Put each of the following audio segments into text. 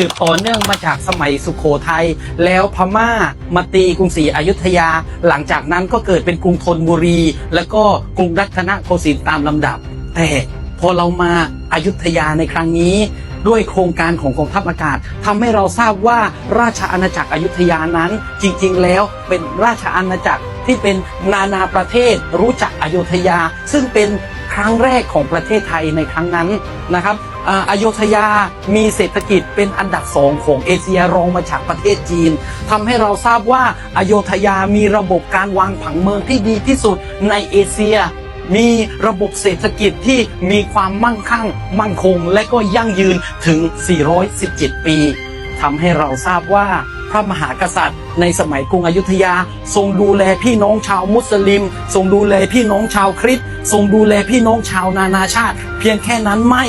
สืบต่อเนื่องมาจากสมัยสุขโขทัยแล้วพม่ามาตีกรุงศรีอยุธยา หลังจากนั้นก็เกิดเป็นกรุงธนบุรี แล้วก็กรุงรัตนโกสินทร์ตามลำดับ แต่พอเรามาอายุทยาในครั้งนี้ ด้วยโครงการของกองทัพอากาศทำให้เราทราบว่าราชอาณาจักรอยุธยานั้น จริงๆ แล้วเป็นราชอาณาจักรที่เป็นนานาประเทศรู้จักอยุธยา ซึ่งเป็นครั้งแรกของประเทศไทยในครั้งนั้นนะครับ อ่าอยุธยามีเศรษฐกิจเป็นอันดับสองของเอเชียรองมาจากประเทศจีนทำให้เราทราบว่าอโยธยามีระบบการวางผังเมืองที่ดีที่สุดในเอเชียมีระบบเศรษฐกิจที่มีความมั่งคั่ง มั่นคง และก็ยั่งยืนถึง 417 ปีทำให้เราทราบว่าพระมหากษัตริย์ ในสมัยกรุงอยุธยา ทรงดูแลพี่น้องชาวมุสลิม ทรงดูแลพี่น้องชาวคริสต์ทรงดูแลพี่น้องชาวนานาชาติ เพียงแค่นั้นไม่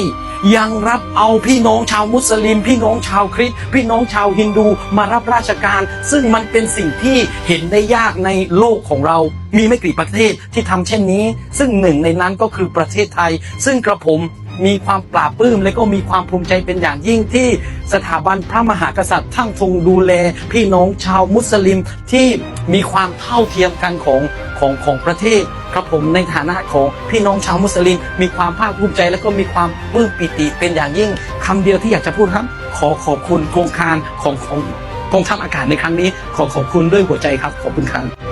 ยังรับเอาพี่น้องชาวมุสลิม พี่น้องชาวคริสต์พี่น้องชาวฮินดูมารับราชการ ซึ่งมันเป็นสิ่งที่เห็นได้ยากในโลกของเรา มีไม่กี่ประเทศที่ทำเช่นนี้ ซึ่งหนึ่งในนั้นก็คือประเทศไทย ซึ่งกระผมมีความปราบปลื้มและก็มีความภูมิใจเป็นอย่างยิ่งที่สถาบันพระมหากษัตริย์ทั้งทรงดูแล พี่น้องชาวมุสลิมที่มีความเท่าเทียมกันของ ของของประเทศครับผมในฐานะของพี่น้องชาวมุสลิม มีความภาคภูมิใจ และก็มีความปลื้มปิติเป็นอย่างยิ่งคำเดียวที่อยากจะพูดครับ ขอขอบคุณโครงการของของกองทัพอากาศในครั้งนี้ ขอขอบคุณด้วยหัวใจครับขอบคุณครับ